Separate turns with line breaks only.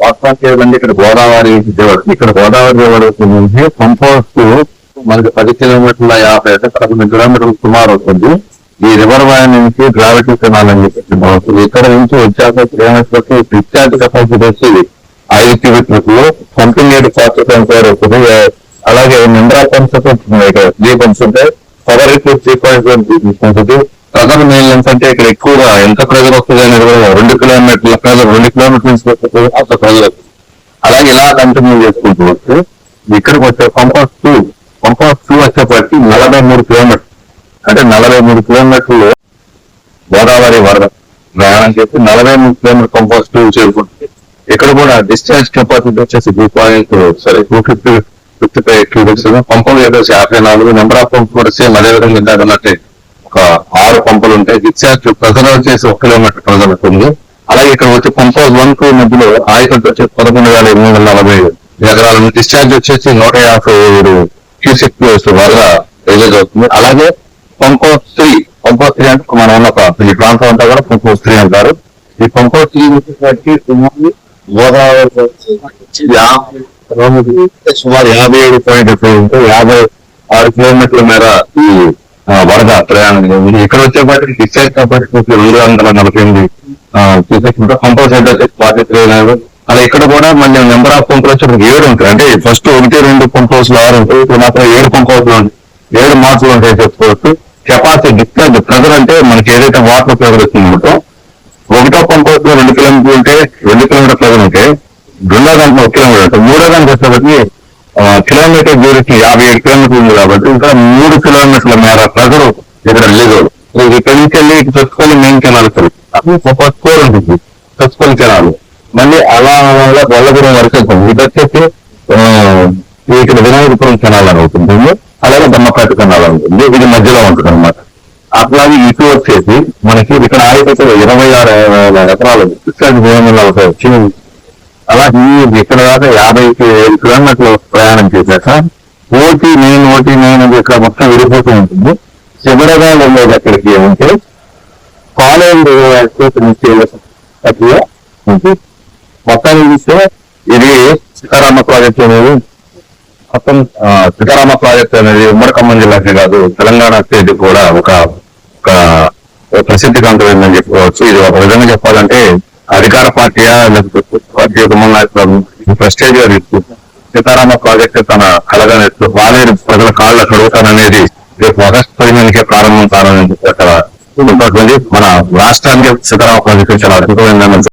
వాస్తవానికి ఏదంటే ఇక్కడ గోదావరి దేవడు ఇక్కడ గోదావరి దేవడు నుంచి కంపోస్ట్ మనకి పది కిలోమీటర్ల యాభై అంటే పదకొండు కిలోమీటర్ల సుమారు అవుతుంది ఈ రివర్ వాయ్ నుంచి గ్రావిటీ కెనాల్ అని చెప్పి ఇక్కడ నుంచి వచ్చాక కిలోమీటర్లకి డిశ్చార్జ్ కెపాసిటీ వచ్చి ఐదు కిలోమీటర్లు పంపింగ్ ఏడు ఫాస్ట్ ట్రాన్స్ఫర్ అవుతుంది అలాగే మినరల్ పంప్స్ ఇక్కడ. త్రీ పంప్స్ ఉంటాయి power report three point one తీసుకుంటుంది ప్రెజర్ మెయింటెనెన్స్ అంటే ఇక్కడ ఎక్కువగా ఎంత ప్రెజర్ వస్తుంది అనేది కూడా రెండు కిలోమీటర్ల ప్రెజర్ రెండు కిలోమీటర్ల నుంచి వస్తుంది అంత ప్రెజర్ అలాగే ఇలా కంటిన్యూ చేసుకుంటూ వస్తే ఇక్కడికి వచ్చే కంపాస్ టూ కంపాస్ టూ వచ్చేప్పటికి నలభై మూడు కిలోమీటర్ అంటే నలభై మూడు కిలోమీటర్లు గోదావరి వరద ప్రయాణం చేసి నలభై మూడు కిలోమీటర్ కంపాస్ టూ చేరుకుంటుంది. ఇక్కడ కూడా డిశ్చార్జ్ కెపాసిటీ వచ్చేసి టూ పాయింట్ సరే two fifty fifty five cubics పంపులు వచ్చేసి యాభై నాలుగు నెంబర్ ఆఫ్ పంప్ కూడా సేమ్ అదే విధంగా ఇందాక అన్నట్టే. ఒక ఆరు పంపులు ఉంటాయి. డిశ్చార్జ్ ప్రజలు వచ్చేసి ఒక కిలోమీటర్ ప్రెజర్ ఉంది. అలాగే ఇక్కడ వచ్చి పంపౌజ్ వన్ టూ మధ్యలో ఆయకట్టు వచ్చి పదకొండు వేల ఎనిమిది వందల నలభై ఎకరాల డిశ్చార్జ్ వచ్చేసి నూట యాభై ఏడు క్యూసెక్ వరగా రిలీజ్ అవుతుంది అలాగే పంపౌజ్ త్రీ పంపౌజ్ త్రీ అంటే మనం ఉన్న ఒక- ఈ ప్రాంతం అంతా కూడా పంపౌజ్ త్రీ అంటారు. ఈ పంపౌజ్ త్రీ వచ్చేసరికి సుమారు గోదావరి సుమారు యాభై ఏడు పాయింట్ ఉంటే యాభై ఆరు కిలోమీటర్ల మేర ఈ వరద ప్రయాణం జరిగింది. ఇక్కడ వచ్చేపాటికి డిశ్చార్జ్ కాబట్టి రెండు వందల నలభై ఎనిమిది కంపల్సరీ వచ్చేసి ఫార్టీ త్రీ అలా ఇక్కడ కూడా మళ్ళీ నెంబర్ ఆఫ్ పంపులు వచ్చి ఏడు ఉంటాయి. అంటే ఫస్ట్ ఒకటి రెండు పంప్ హౌస్లు ఆరు ఉంటాయి ఇప్పుడు మాత్రం ఏడు పంప్ హౌస్లు ఉంటాయి. ఏడు మార్పులు ఉంటాయి చెప్పుకోవచ్చు. కెపాసిటీ డిశ్చార్జ్ ప్రెజర్ అంటే మనకి ఏదైతే వాటర్ ఉపయోగిస్తుందో ఒకటో పంప్ హౌస్లో రెండు కిలోమీటర్లు ఉంటే రెండు కిలోమీటర్ ప్రెజర్ ఉంటే రెండో దాంట్లో ఒక కిలోమీటర్. మూడో దానికి వచ్చేసరికి కిలోమీటర్ డ్యూరేషన్ యాభై ఏడు కిలోమీటర్లు ఉంది కాబట్టి ఇంకా మూడు కిలోమీటర్ల మేర ప్రజలు ఇక్కడ లేదు ఇక్కడి నుంచి వెళ్ళి ఇటు చచ్చుకొని మెయిన్ కెనాల్ అప్పుడు ఒక స్కోర్ ఉంటుంది. చచ్చుకొని కెనాల్. మళ్ళీ అలా అలా వల్లపురం వరకు వెళ్తుంది ఇది వచ్చేసి ఇక్కడ వినాయకపురం కెనాల్ అని అవుతుంది అలాగే దమ్మకాటు కెనాల్ ఉంటుంది. ఇది మధ్యలో ఉంటుంది అనమాట అట్లాగే ఇటు వచ్చేసి మనకి ఇక్కడ ఆగిపోతే ఇరవై ఆరు ఎకరాలు డిశ్చార్జ్ భూములు వచ్చి అలా ఈ ఇక్కడ దాకా యాభై కిలోమీటర్లు ప్రయాణం చేశాక ఓటీ మెయిన్ ఓటీ మెయిన్ అనేది ఇక్కడ మొత్తం విడిపోతూ ఉంటుంది. చివరగా వెళ్ళేది అక్కడికి ఏమంటే కాలేజ్ ప్రక్రియ ఉంది మొత్తాన్ని చూస్తే ఇది సీతారామ ప్రాజెక్ట్ అనేది మొత్తం సీతారామ ప్రాజెక్ట్ అనేది ఉమ్మడి ఖమ్మం జిల్లాకే కాదు తెలంగాణ స్టేట్ కూడా ఒక ఒక ప్రసిద్ధి కంటమైందని చెప్పుకోవచ్చు ఇది ఒక విధంగా చెప్పాలంటే అధికార పార్టీయా లేకపోతే పార్టీ యొక్క ప్రెస్టేజ్గా తీసుకుంటాం సీతారామ ప్రాజెక్ట్ తన కలగా వాలేరు ప్రజల కాళ్ళ కడుగుతాననేది రేపు ఆగస్టు పదిహేనుకే ప్రారంభం కావాలని అక్కడ మన రాష్ట్రానికి సీతారామ ప్రాజెక్టు చాలా అద్భుతమైన